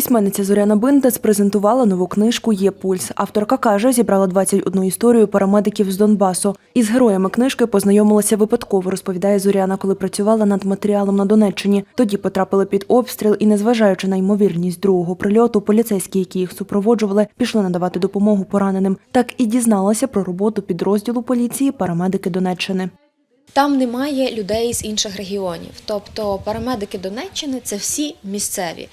Письменниця Зоряна Биндес презентувала нову книжку Є пульс. Авторка каже, зібрала 21 історію парамедиків з Донбасу. Із героями книжки познайомилася випадково, розповідає Зоряна, коли працювала над матеріалом на Донеччині. Тоді потрапили під обстріл і, незважаючи на ймовірність другого прильоту, поліцейські, які їх супроводжували, пішли надавати допомогу пораненим. Так і дізналася про роботу підрозділу поліції парамедики Донеччини. Там немає людей з інших регіонів. Тобто парамедики Донеччини це всі місцеві.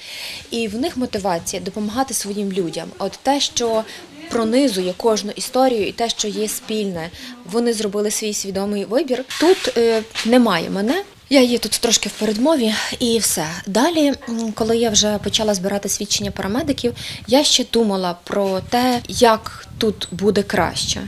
І в них мотивація допомагати своїм людям. От те, що пронизує кожну історію, і те, що є спільне, вони зробили свій свідомий вибір. Тут е, немає мене. Я є тут трошки в передмові, і все. Далі, коли я вже почала збирати свідчення парамедиків, я ще думала про те, як тут буде краще.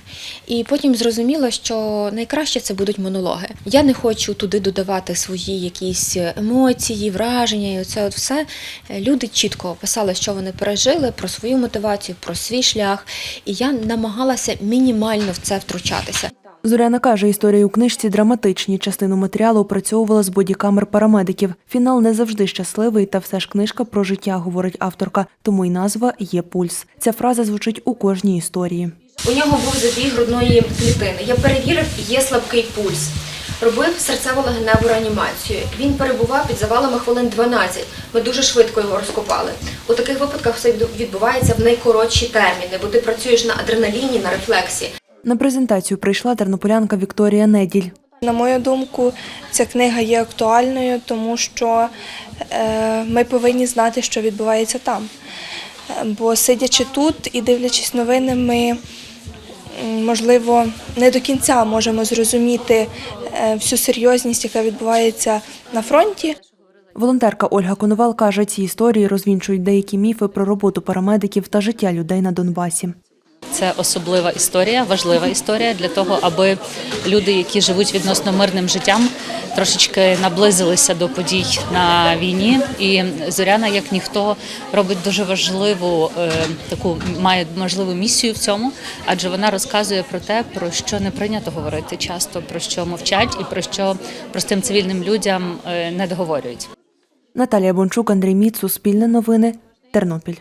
І потім зрозуміла, що найкраще це будуть монологи. Я не хочу туди додавати свої якісь емоції, враження, і оце от все. Люди чітко описали, що вони пережили, про свою мотивацію, про свій шлях. І я намагалася мінімально в це втручатися. Зоряна каже, історії у книжці драматичні. Частину матеріалу опрацьовувала з бодікамер парамедиків. Фінал не завжди щасливий, та все ж книжка про життя, говорить авторка. Тому й назва є пульс. Ця фраза звучить у кожній історії. У нього був забіг грудної клітини. Я перевірив, є слабкий пульс. Робив серцево-легеневу реанімацію. Він перебував під завалами хвилин 12. Ми дуже швидко його розкопали. У таких випадках все відбувається в найкоротші терміни, бо ти працюєш на адреналіні, на рефлексі. На презентацію прийшла тернополянка Вікторія Неділь. На мою думку, ця книга є актуальною, тому що е, ми повинні знати, що відбувається там. Бо сидячи тут і дивлячись новини, ми можливо не до кінця можемо зрозуміти е, всю серйозність, яка відбувається на фронті. Волонтерка Ольга Коновал каже, ці історії розвінчують деякі міфи про роботу парамедиків та життя людей на Донбасі. Це особлива історія, важлива історія для того, аби люди, які живуть відносно мирним життям, трошечки наблизилися до подій на війні. І Зоряна, як ніхто, робить дуже важливу е, таку має можливу місію в цьому, адже вона розказує про те, про що не прийнято говорити часто, про що мовчать, і про що простим цивільним людям е, не договорюють. Наталія Бончук, Андрій Міц, Суспільне новини, Тернопіль.